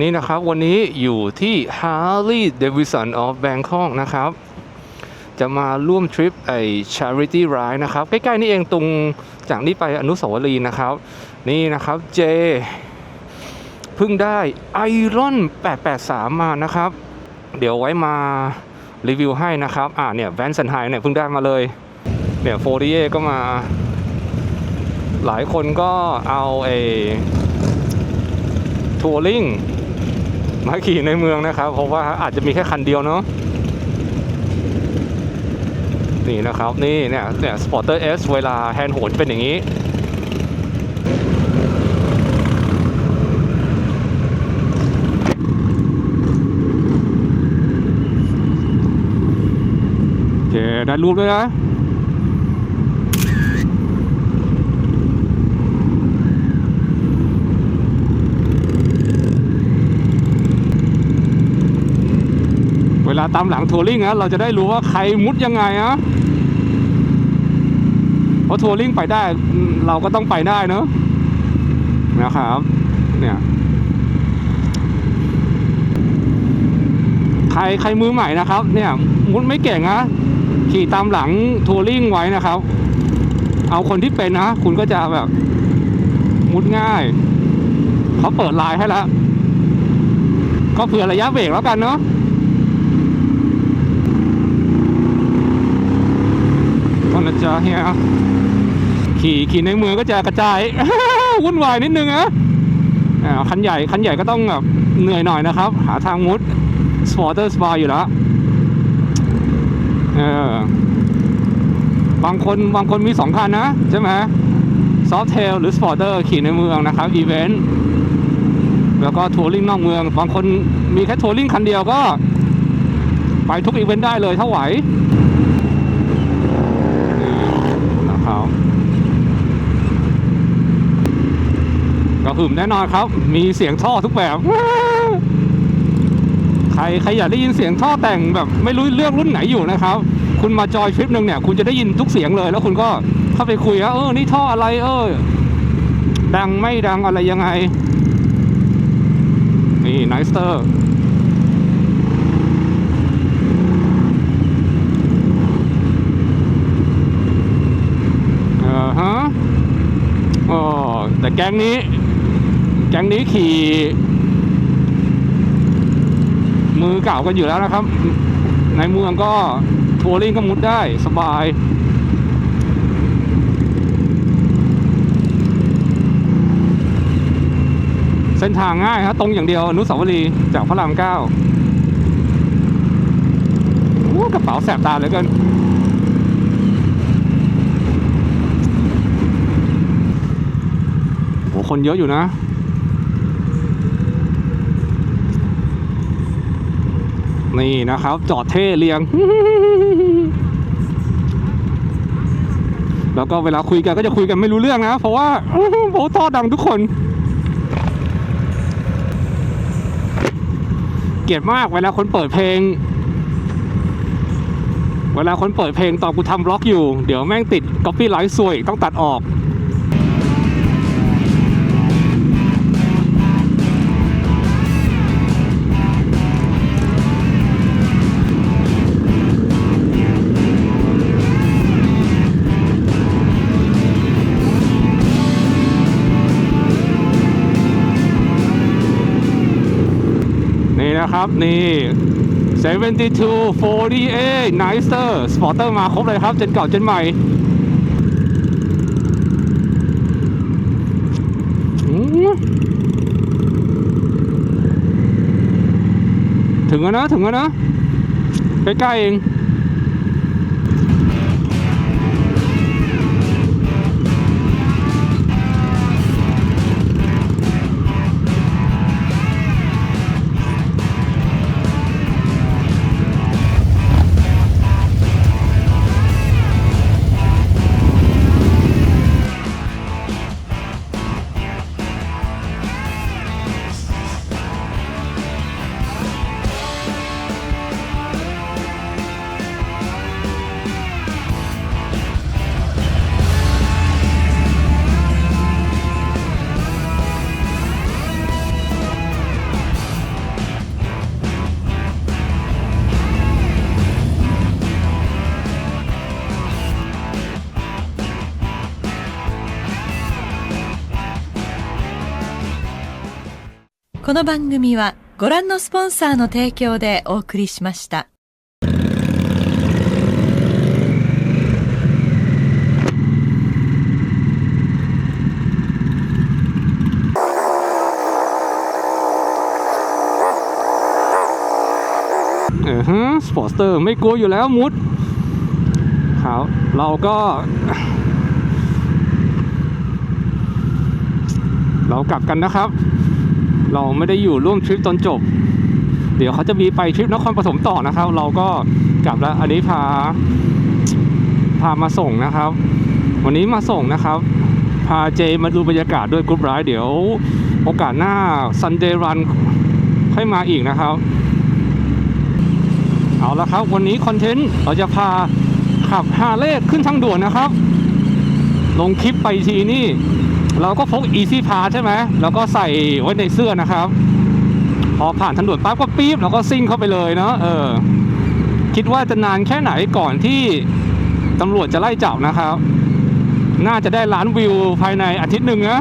นี่นะครับ วันนี้อยู่ที่ Harley Davidson of Bangkok นะครับ จะมาร่วมทริปไอ Charity Ride นะครับ ใกล้ๆนี่เองตรงจากนี้ไปอนุสาวรีย์นะครับ นี่นะครับเจเพิ่งได้ไอรอน883 มานะครับ เดี๋ยวไว้มารีวิวให้นะครับ อ่าเนี่ยแวนสันไฮเนี่ยเพิ่งได้มาเลย เนี่ยโฟดีเก็มา หลายคนก็เอาไอทัวริง มาขี่ในเมืองนะครับ เพราะว่าอาจจะมีแค่คันเดียวเนาะนี่นะครับนี่เนี่ยเนี่ยสปอร์เตอร์เอสเวลาแฮนด์โหนเป็นอย่างนี้โอเคได้รูปด้วยนะ ลาตามหลังทัวริงนะเราจะได้รู้ว่าใครมุดยังไงนะเพราะทัวริงไปได้เราก็ต้องไปได้เนอะนะครับ เนี่ยใครใครมือใหม่นะครับ เนี่ยมุดไม่เก่งนะขี่ตามหลังทัวริงไว้นะครับ เอาคนที่เป็นนะคุณก็จะแบบมุดง่ายเขาเปิดไลน์ให้แล้วก็เผื่อระยะเบรกแล้วกันเนาะ ก็นะ จะเฮียขี่ขี่ในเมืองก็จะกระจาย วุ่นวายนิดนึงนะอ่าคันใหญ่คันใหญ่ก็ต้องแบบเหนื่อยหน่อยนะครับ หาทางมุดสปอร์เตอร์สบายอยู่แล้วเออบางคนบางคนมีสองคันนะ ใช่ไหมซอฟเทลหรือสปอร์เตอร์ขี่ในเมืองนะครับอีเวนต์แล้วก็ทัวริงนอกเมือง บางคนมีแค่ทัวริงคันเดียวก็ ไปทุกอีเวนต์ได้เลยถ้าไหว นะครับก็ หึมแน่นอนครับ มีเสียงท่อทุกแบบ ใครใครอยากได้ยินเสียงท่อแต่งแบบไม่รู้เรื่องรุ่นไหนอยู่นะครับ คุณมาจอยทริปหนึ่งเนี่ย คุณจะได้ยินทุกเสียงเลย แล้วคุณก็เข้าไปคุยว่าเออ นี่ท่ออะไร เออ ดังไม่ดังอะไรยังไง นี่ไนสเตอร์อ่าฮะอ๋อแต่แก๊งนี้ ก๊งนี้ขี่ มือเก่ากันอยู่แล้วนะครับ ในเมืองก็ทัวริงก็มุดได้สบายเส้นทางง่ายครับตรงอย่างเดียวอนุสาวรีย์จากพระรามเก้าโอ้กระเป๋าแสบตาเหลยกันโหคนเยอะอยู่นะ นี่นะครับ จอดเท่เรียง แล้วก็เวลาคุยกันก็จะคุยกันไม่รู้เรื่องนะ เพราะว่าโอ้ท่อดังทุกคน เกลียดมากเวลาคนเปิดเพลง เวลาคนเปิดเพลงตอนกูทำบล็อกอยู่ เดี๋ยวแม่งติดก๊อปปี้ไลท์ซวยต้องตัดออก นะครับ นี่72 48 Nicer Sporter มาครบเลยครับ เจนเก่าเจนใหม่ถึงแล้วนะ ถึงแล้วนะ ใกล้ๆเอง この番組はご覧のスポンサーの提供でお送りしました。 เออฮะสปอร์ตเตอร์ไม่กลัวอยู่แล้วมุดครับเราก็ เรากลับกันนะครับ เราไม่ได้อยู่ร่วมทริปตอนจบ เดี๋ยวเขาจะมีไปทริปนครปฐมต่อนะครับ เราก็กลับแล้วอันนี้พาพามาส่งนะครับ วันนี้มาส่งนะครับ พาเจมาดูบรรยากาศด้วยกรุ๊ปไลฟ์เดี๋ยว โอกาสหน้า Sunday Run ค่อยมาอีกนะครับ เอาละครับ วันนี้คอนเทนต์เราจะพาขับฮาเลย์ขึ้นทางด่วนนะครับ ลงคลิปไปทีนี่ เราก็พก Easy Pass ใช่ไหมแล้วก็ใส่ไว้ในเสื้อนะครับ พอผ่านถนนปั๊บก็ปี๊บเราก็ซิ่งเข้าไปเลยเนาะเออ คิดว่าจะนานแค่ไหนก่อนที่ตำรวจจะไล่จับนะครับ น่าจะได้ล้านวิวภายในอาทิตย์หนึ่งนะ